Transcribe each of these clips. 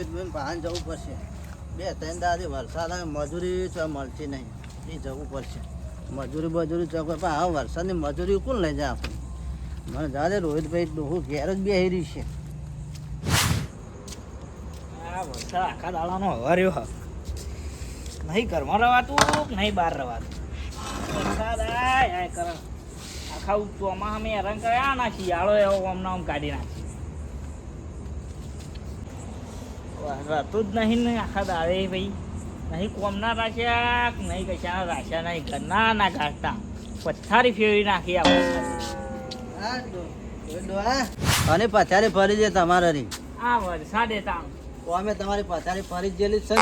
રોહિતભાઈ પાન જવું પડશે. બે, ત્રણ દાદી વરસાદ આવે, મજૂરી મળતી નહીં. એ જવું પડશે. મજૂરી બજૂરી ચોક પણ હવે વરસાદની મજૂરી કોણ લઈ જાય આપણે મને જાણે રોહિતભાઈ ડોહું ઘેર જ બેહી રહી છે. આ વરસાદ આખા દાડાનો હવાર્યો હ. નહીં ઘરમાં રવાતું, નહીં બહાર રવાતું. વરસાદ આય આય કરે. આખા ચોમાસા અમે હેરાન કર્યા ના શિયાળો એવો આમ કાઢી નાખી રહેતું જ નહીં ને આખા દાડે ભાઈ. નહીં કોમના રાખ્યા નહીં કશાના રાખ્યા નહીં ઘરના ના ઘાટતા. પથારી ફેરવી નાખી આપણે. અને પથારી ફરી છે તમારે રી આ વરસાદે તાણ. અમે તમારી પથારી ફરી જેલી છે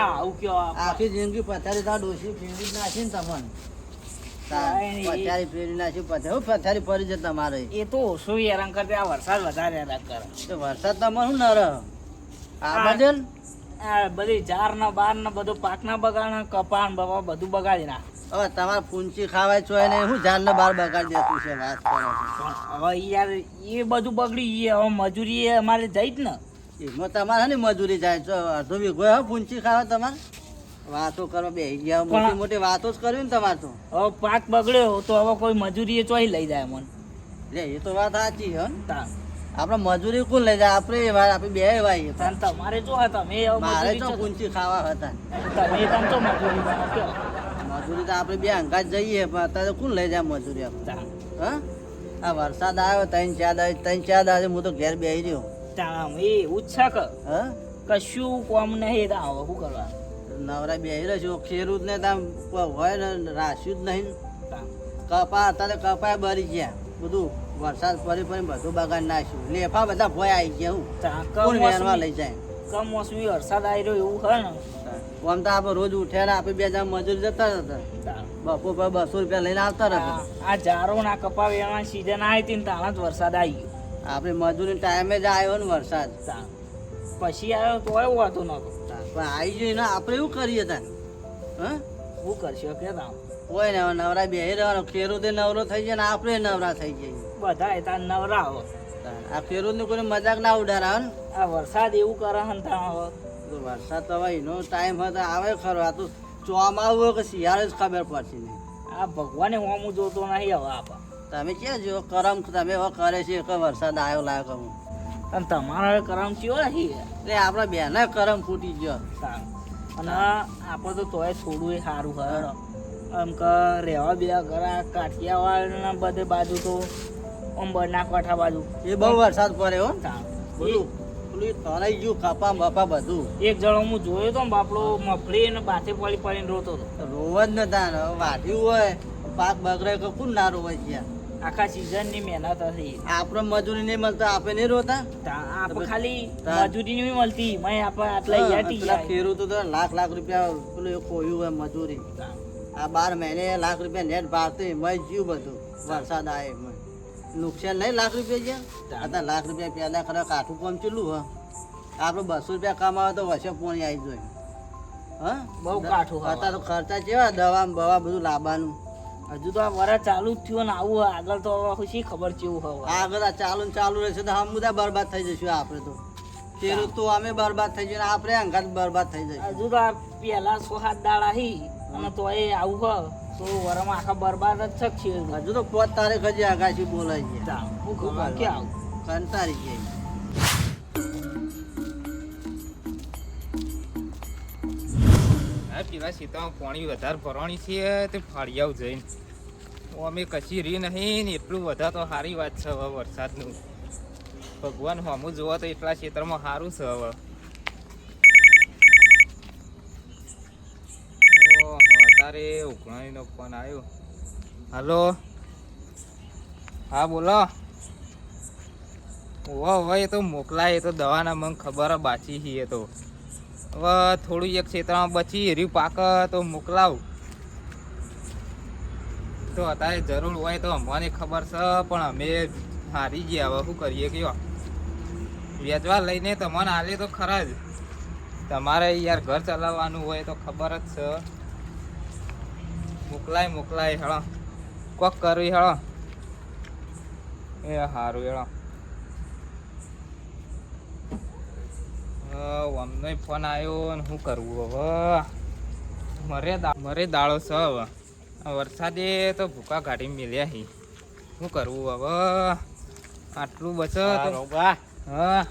આવું કયો આખી જિંદગી પથારી તા ડોસી ફેરવી નાખી ને તમને. તાર પથારી ફેરવી નાખી પથારી. પથારી ફરી છે તમારે. એ તો ઓછું હેરાન કરતે આ વરસાદ વધારે હેરાન કરે. વરસાદ તમારે શું ન રહે આ બધે? આ બધી ચાર ને બાર ને બધું પાક ના બગાડ ને કપાન બપા બધું બગાડી નાખે. હવે તમારે પૂંચી ખાવાય છો એને હું જાનને બાર બગાડી દેતું છે વાત કરો હવે યાર એ બધું બગડી ગયું હવે મજૂરી એ અમારે જઈ જ ને. એમાં તમારે ને મજૂરી જાય છો. અડધો વીઘો હવે પૂંચી ખાવા તમારે? વાતો કરો બે ગયા. મોટી મોટી વાતો જ કરવી ને તમારે તો. હવે પાક બગડ્યો તો હવે કોઈ મજૂરી એ ચોઈ લઈ જાય મને. લે એ તો વાત સાચી હા. ને. આપણે મજૂરી કોણ લઈ જાય? આપણે એ વાત આપણે બે તાન તમારે જો હતા મેં મારે તો ચો- ખાવા હતા. તમે તમ તો મજૂરી મજૂરી તો આપણે બે અંકા જઈએ પણ અત્યારે કોણ લઈ જાય મજૂરી આપતા હા? આ વરસાદ આવ્યો ત્રણ ચાર દાડે ત્રણ ચાર દાડે હું તો ઘેર બેહી રહ્યો. એ કર હા? કશું કોમ નહીં હવે શું કરવા નવરા બેસી રહ્યો છું ખેડૂત ને તામ હોય ને રાશ્યું જ નહીં. કપા અત્યારે કપા બરી ગયા બધું. વરસાદ પડી પડી બધું બગાડ નાખ્યું. લેફા બધા ભોય આવી ગયા હું. કોણ વેરવા લઈ જાય. કમોસમી વરસાદ આવી રહ્યો એવું હોય ને? આમ તો આપણે રોજ ઉઠ્યા આપણે બે જણ મજૂરી જતા હતા. બપોર પર બસો રૂપિયા લઈને આવતા હતા. આ જારો ના કપા વેણવા સીઝન આવી હતી ને તાણા જ વરસાદ આવી ગયો. આપણે મજૂરી ટાઈમે જ આવ્યો ને વરસાદ. પછી આવ્યો તો એવું હતું નહોતું પણ આવી ગયું ને આપણે એવું કરીએ તા હા? શું કરશો કે તાણ? કોઈ ને નવરા બેસી રહેવાનો ખેડૂતે નવરો થઈ જાય ને આપણે નવરા થઈ જઈએ. બધા એ તાણ નવરા હો આ ખેડૂતને કોઈ મજાક ના ઉડારા ને? આ વરસાદ એવું કરે હન તો વરસાદ તો હવે એનો ટાઈમ હતો આવે ખરો. આ તો ચોમાવું હોય કે શિયાળે જ ખબર પડશે નહીં. આ ભગવાને હોમું જોતો નહીં હવે આપા તમે કે જો કરમ તમે હવે કરે છે કે વરસાદ આવ્યો લાગ્યો હું અને તમારા કરમ થયો નહીં. એટલે આપણા બેને કરમ ફૂટી ગયો. અને આપણે તો તોય થોડું એ સારું હર એમ કે રહેવા બે ઘરા કાઠિયાવાડના બધે બાજુ તો આમ બનાસકાંઠા બાજુ. એ બહુ વરસાદ પડે હો તરાઈ ગયું કાપા બાપા બધું. એક જણો હું જોયો તો બાપડો મફળી અને બાથે પડી પડીને રોતો હતો. રોવા જ નતા ને વાઢ્યું હોય. પાક બગડે કે કોણ ના રોવાય ગયા આખા સિઝનની મહેનત હતી. આપણે મજૂરી નહીં મળતા આપણે નહીં રોતા? આપણે ખાલી મજૂરી નહીં મળતી. મેં આપણે આટલા યાટી પેલા ખેડૂતો તો લાખ લાખ રૂપિયા પેલું એ ખોયું હોય મજૂરી. આ બાર મહિને લાખ રૂપિયા નેટ ભારતી મેં જીવ બધું. વરસાદ આવે નુકસાન નહીં લાખ રૂપિયા ગયા દાદા લાખ રૂપિયા પહેલાં ખરા કાઠું કોમ ચેલું હ. આપણે બસો રૂપિયા કમાવે તો વચ્ચે પોણી આવી જોઈએ હા? બહુ કાઠું હતા તો ખર્ચા કેવા દવા બવા બધું લાવવાનું હજુ તો આ વરસ ચાલુ જ થયું ને આવું આગળ તો શી ખબર કેવું હવે. આગળ આ ચાલુ ને ચાલુ રહેશે તો હમ બધા બરબાદ થઈ જશું આપણે તો. પેલું તો અમે બરબાદ થઈ જઈએ આપણે અંગાત બરબાદ થઈ જઈએ હજુ તો આ પહેલાં સો સાત દાડા હી અને તો એ આવું હ તો વરમાં આખા બરબાદ જ છે ખેડૂત. હજુ તો પાંચ તારીખ હજી આગાશી બોલાઈ ગયા તા, શું કે આવું? કંટાળી ગયા આ પેલા સીતામાં પાણી વધારે ભરવાની છે તે ફાળિયાવ જઈને. હું અમે કશી રી નહીં ને એટલું વધારે તો સારી વાત છે હવે વરસાદનું. ભગવાન હમું જોવા તો એટલા ક્ષેત્રમાં સારું છે હવે. ઓહો, ઉઘરાણીનો ફોન આવ્યો હલો. હા બોલો. ઓહો હોય તો મોકલાય એ તો દવાના મને ખબર બાચી છીએ તો. હવે થોડું એક ક્ષેત્રમાં બચી એરી પાક તો મોકલાવું. તો અત્યારે જરૂર હોય તો અમને ખબર છે પણ અમે હારી ગયા. હવે શું કરીએ કયો? વેચવા લઈને તમને હાલે તો ખરા જ. તમારે યાર ઘર ચલાવવાનું હોય તો ખબર જ છે. મોકલાય મોકલાય હેળો. કોક કરવી હેળો. એ સારું હેળો. અમને ફોન આવ્યો ને શું કરવું હવે? મરે મરે દાળો છે હવે. વરસાદે તો ભૂકા કાઢી મેલ્યા હી. શું કરવું હવે? આટલું બચત? હા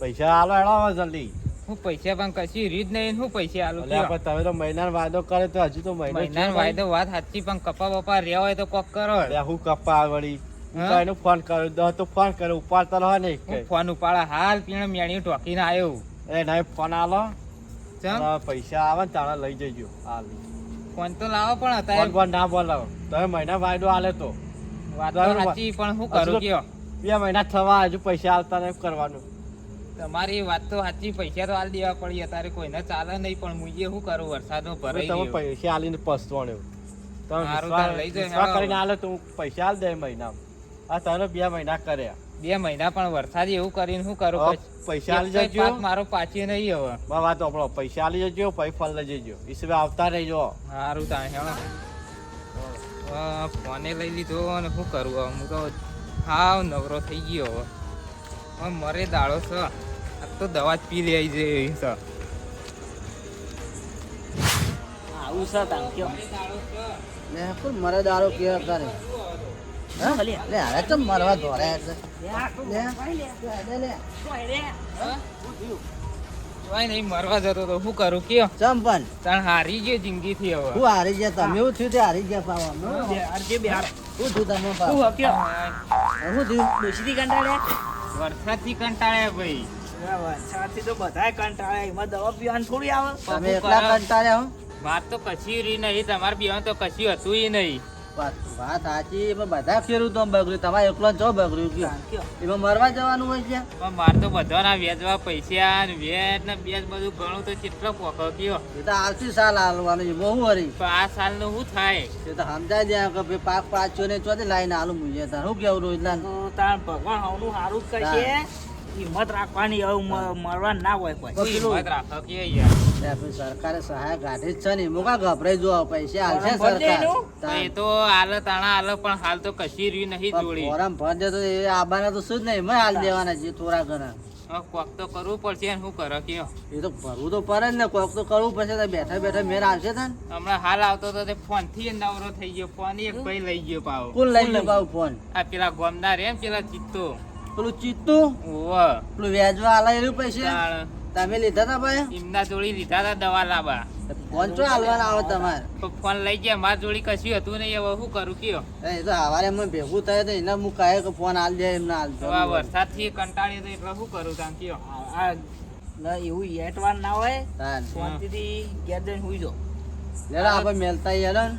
પૈસા હાલો હેડો જલ્દી. હું પૈસા પણ કશી રીત નહીં હું પૈસા આલું પણ તમે તો મહિનાનો વાયદો કરે તો હજુ તો મહિનો મહિના વાયદો વાત સાચી પણ કપા બપા રહ્યા હોય તો કોક કરો હું કપા વળી? એનો ફોન કર્યો દસ તો ફોન કર્યો ઉપાડતા રહો ને ફોન ઉપાડા હાલ પીણે મેણી ટોકીને આવ્યો એ ના ફોન આલો. પૈસા આવે ને તાણે લઈ જજો હાલ. ફોન તો લાવો પણ અત્યારે. ફોન ના બોલાવો. તમે મહિના વાયદો આલે તો. વાત સાચી પણ હું કરું કયો? બે મહિના થવા હજુ પૈસા આવતા નહીં કરવાનું. તમારી વાત તો સાચી પૈસા તો હાલ દેવા પડી અત્યારે કોઈને ચાલે નહીં પણ હું શું કરું વરસાદ ભરાઈ તમે પૈસા તમે. કરીને આલે તો પૈસા દે આ બે મહિના કર્યા. બે મહિના પણ વરસાદ એવું કરીને શું કરું? પૈસા આલી જજો. મારો પાછી નહીં હવે. બા વાત આપણો પૈસા આલી જજો પછી ફળ લઈ જજો. ઈસવે આવતા રહેજો. સારું હેણો ફોને લઈ લીધો અને શું કરું? હવે હું તો હાવ નવરો થઈ ગયો હવે. મરે દાડો છે આ તો દવા જ પી લે છે આવું છે તાન કયો લે કોણ મરે દારૂ કેવા કરે હા? લે. લે હવે તો મરવા ધોરે એટલે લે લે. લે. લે, લે. ભાઈ નહીં મરવા જતો તો શું કરું કયો ચમ તણ હારી ગયો જિંદગીથી હવે હું હારી ગયા તમે એવું થયું તે હારી ગયા પાવા બે હાર. શું થયું તમે શું થયું ડોશીથી કંટાળ્યા? વરસાદથી કંટાળ્યા ભાઈ. વરસાદ વરસાદથી તો બધાય કંટાળ્યા. એમાં દવા પીવાનું થોડી આવે. તમે એકલા કંટાળ્યા હો? વાત તો કશી રહી નહીં તમારે પીવાનું તો કશું હતું નહીં. વાત વાત સાચી એમાં બધા ખેડૂતો બગડ્યું. તમારે એકલો ચો બગડ્યું એમાં મરવા જવાનું હોય છે? પણ મારે તો બધાના વેચવા પૈસા ને વેચ ને બેચ બધું ઘણું તો ચિત્ર પોકો કયો એ તો આવતી સાલ હાલવાનું વરી પણ આ સાલનું શું થાય? એ તો સમજાય દે કે ભાઈ પાક પાછો ને ચોથી લાઈને હાલું મુજે તાર. શું કેવું રોજ તો તાણ ભગવાન હવનું સારું જ કરશે. હિંમત રાખવાની હવે મ- ના હોય કોઈ. કોઈ હિંમત રાખો કે યાર. સરકારે સહાય કાઢી જ છે ને. એમાં કા ગભરાઈ જો પૈસા હાલશે સરકાર. એ તો હાલ તાણા હાલ પણ હાલ તો કશી રહી નહીં જોડી. ફોરમ ભર દે તો એ આબાના તો શું જ નહીં. એમાં હાલ દેવાના છે થોડા ઘણા. કોક તો કરવું પડશે શું કરો કયો. એ તો ભરવું તો પડે જ ને. કોક તો કરવું પડશે તો બેઠા બેઠા મેર આવશે તને. હમણાં હાલ આવતો તો તે ફોનથી નવરો થઈ ગયો. ફોન એક ભાઈ લઈ ગયો પાવ કોણ લઈ ગયો પાવ ફોન? આ પેલા ગોમદાર એમ પેલા ચિત્તો પેલું ચિત્તુ? ઓવ પેલું વ્યાજવા આલા એનું પૈસા છે તમે લીધા હતા ભાઈ? એમના જોડી લીધા હતા દવા લાવવા. ફોન ચો હાલવાના આવે તમારે? તો ફોન લઈ ગયા માર જોડી કશું હતું નહીં હવે શું કરું કયો? એ તો હવારે એમને ભેગું થાય તો એના હું કહે કે ફોન હાલ દે એમને હાલ આ વરસાદથી કંટાળી તો એટલે શું કરું તાન કયો? આ- એવું યેટવાન ના હોય ફોનથી ગેર જઈને હુઈ જો લેલા આપણે મેલતા ને